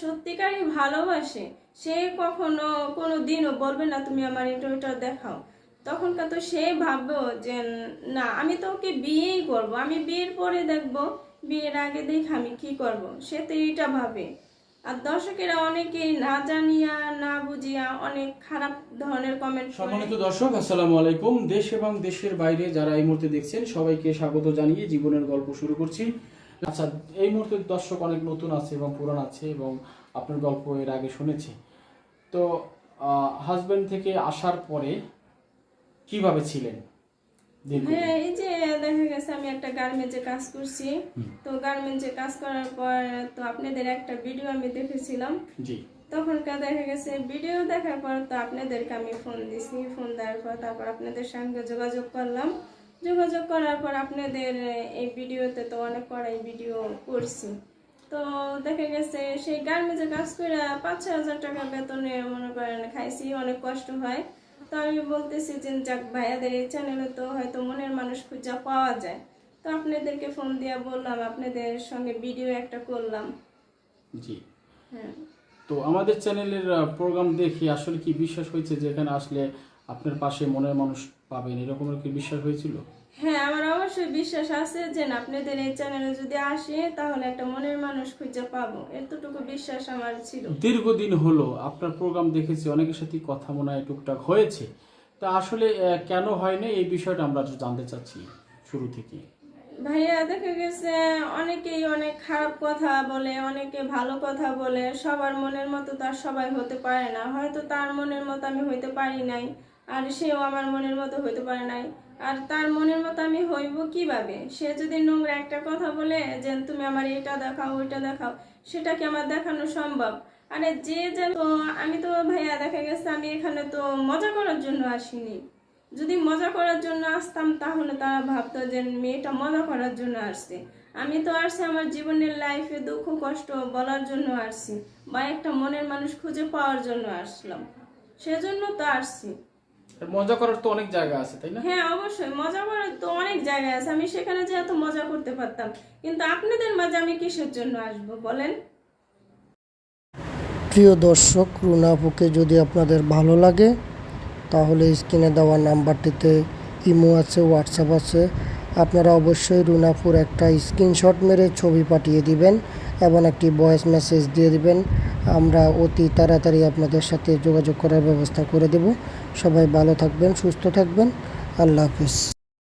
সত্যিকারই ভালোবাসে, সে কখনো কোনো দিনও বলবে না, তুমি আমার ইন্টারভিউটা দেখাও। তখনকার তো সে ভাববো যে, না, আমি তো ওকে বিয়েই করব। আমি বিয়ের পরে দেখব, বিয়ের আগে দেখ আমি কি করব? সে তো এইটা ভাবে। আর দর্শকেরা অনেকেই না জানিয়া, না বুঝিয়া অনেক খারাপ ধরনের কমেন্ট সম্মানিত দর্শক, আসসালামু আলাইকুম। দেশ এবং দেশের বাইরে যারা এই মুহূর্তে দেখছেন, সবাইকে স্বাগত জানিয়ে জীবনের গল্প শুরু করছি। আচ্ছা এই মুহূর্তে দর্শক অনেক নতুন আছে এবং পুরান আছে এবং আপনার গল্প এর আগে শুনেছি। তো হাজবেন্ড থেকে আসার পরে কীভাবে ছিলেন হ্যাঁ এই যে দেখা গেছে আমি একটা গার্মেন্টসে কাজ করছি। তো গার্মেন্টসে কাজ করার পর তো আপনাদের একটা ভিডিও আমি দেখেছিলাম। জি। তখনকার দেখা গেছে ভিডিও দেখার পর তো আপনাদেরকে আমি ফোন দিছি ফোন দেওয়ার পর তারপর আপনাদের সঙ্গে যোগাযোগ করলাম। যোগাযোগ করার পর আপনাদের এই ভিডিওতে তো অনেক কড়াই ভিডিও করছি। তো দেখা গেছে সেই গার্মেন্টসে কাজ করে পাঁচ ছয় হাজার টাকা বেতনে মনে করেন খাইছি অনেক কষ্ট হয়। তো আমি বলতেছি যে যাক ভাইয়াদের এই চ্যানেলে তো হয়তো মনের মানুষ খুঁজা পাওয়া যায়। তো আপনাদেরকে ফোন দিয়ে বললাম আপনাদের সঙ্গে ভিডিও একটা করলাম। জি। হ্যাঁ। তো আমাদের চ্যানেলের প্রোগ্রাম দেখে আসলে কি বিশ্বাস হয়েছে যে এখানে আসলে আপনার পাশে মনের মানুষ পাবেন? এরকমের কি বিশ্বাস হয়েছিল? হ্যাঁ আমার অবশ্যই বিশ্বাস আছে যে আপনাদের এই চ্যানেলে যদি আসে তাহলে একটা মনের মানুষ খুঁজে পাবো। এতটুকু বিশ্বাস আমার ছিল। দীর্ঘদিন হলো আপনার প্রোগ্রাম দেখেছি অনেকের সাথে কথা মনে হয় টুকটাক হয়েছে। তা আসলে কেন হয়নি? এই বিষয়টা আমরা জানতে চাচ্ছি শুরু থেকে। ভাইয়া দেখা গেছে অনেকেই অনেক খারাপ কথা বলে অনেকে ভালো কথা বলে। সবার মনের মতো তো আর সবাই হতে পারে না। হয়তো তার মনের মতো আমি হইতে পারি নাই। আর সেও আমার মনের মতো হইতে পারে নাই। আর তার মনের মতো আমি হইব কীভাবে? সে যদি নোংরা একটা কথা বলে যে, তুমি আমার এটা দেখাও, ওইটা দেখাও, সেটা কি আমার দেখানো সম্ভব? আরে যে যেন তো, আমি তো ভাইয়া দেখা গেছে, আমি এখানে তো মজা করার জন্য আসিনি। যদি মজা করার জন্য আসতাম, তাহলে তারা ভাবতো যে, মেয়েটা মজা করার জন্য আসছে। আমি তো আসছি আমার জীবনের লাইফে দুঃখ, কষ্ট বলার জন্য আসছি বা একটা মনের মানুষ খুঁজে পাওয়ার জন্য আসলাম। সেজন্য তো আসছি। মজা করার তো অনেক জায়গা আছে তাই না? হ্যাঁ অবশ্যই। মজা করার তো অনেক জায়গা আছে। আমি সেখানে যে এত মজা করতে পারতাম। কিন্তু আপনাদের মাঝে আমি কিসের জন্য আসব বলেন? প্রিয় দর্শক রুনাপুকে যদি আপনাদের ভালো লাগে তাহলে স্ক্রিনে দেওয়া নাম্বারটিতে ইমো আছে হোয়াটসঅ্যাপ আছে। আপনারা অবশ্যই রুনাপুর একটা স্ক্রিনশট মেরে ছবি পাঠিয়ে দিবেন এবং একটি ভয়েস মেসেজ দিয়ে দিবেন। আমরা অতি তাড়াতাড়ি আপনাদের সাথে যোগাযোগ করার ব্যবস্থা করে দেব। সবাই ভালো থাকবেন, সুস্থ থাকবেন। আল্লাহ হাফিজ।